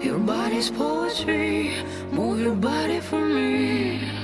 Your body's poetry. Move your body for me.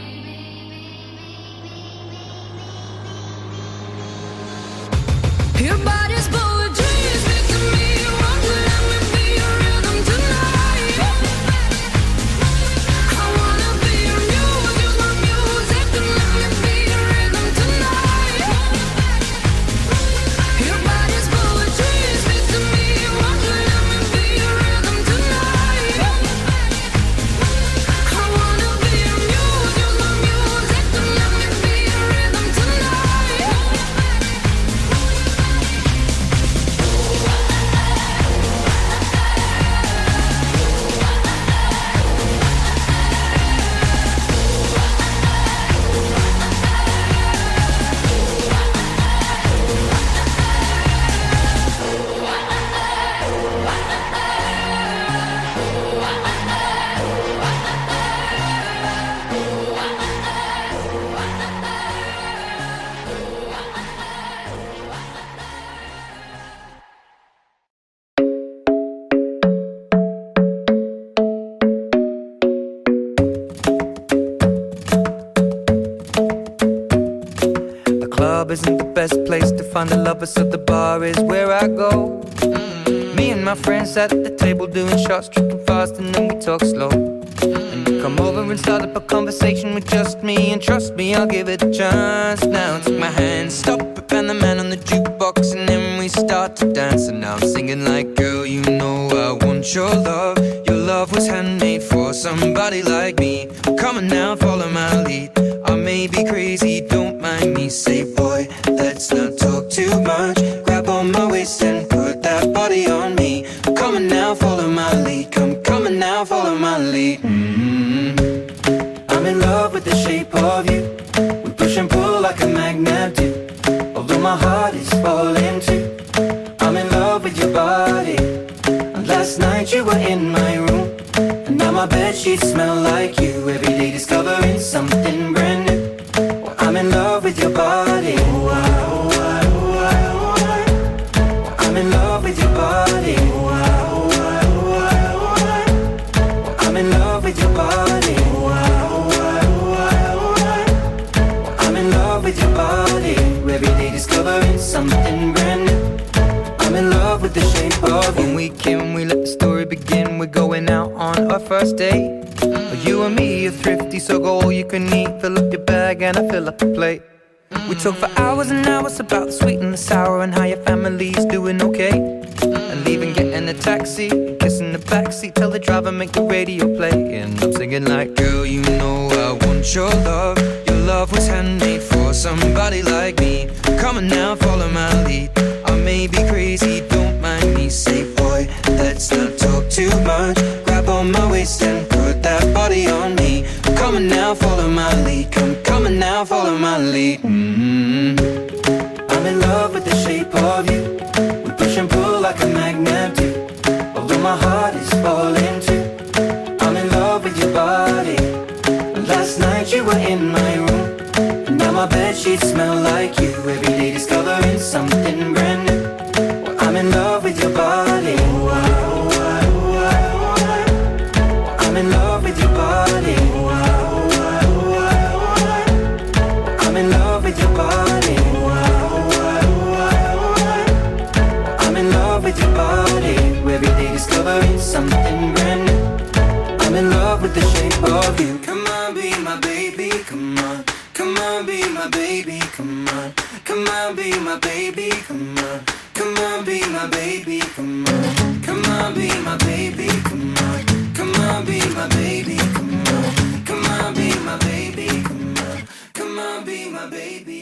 Club isn't the best place to find the lovers, so the bar is where I go. Mm. Me and my friends at the table doing shots, tripping fast, and then we talk slow. Mm. And you come over and start up a conversation with just me, and trust me, I'll give it a chance. Now take my hand, stop it, and the man on the jukebox, and then we start to dance. And now I'm singing like, girl, you know I want your love. Your love was handmade for somebody like me. Come on now, follow my lead. I may be crazy, the shape of you. We push and pull like a magnet do. Although my heart is falling too. I'm in love with your body. And last night you were in my room. And now my bed sheets smell like you. Every day first date. You and me are thrifty, so go all you can eat. Fill up your bag and I fill up the plate. We talk for hours and hours about the sweet and the sour and how your family's doing okay. And leaving, getting a taxi, kissing the backseat, tell the driver make the radio play. And I'm singing like, girl, you know I want your love. Your love was handmade for somebody like me. Come on now, follow my lead. I may be crazy, don't mind me. Say, boy, let's not talk too much. On my waist and put that body on me. Come on now, follow my lead. Come, come on now, follow my lead. mm I'm in love with the shape of you. come on, come on, be my baby, come on, come on, be my baby, come on, come on, be my baby, come on, come on, be my baby, come on, come on, be my baby.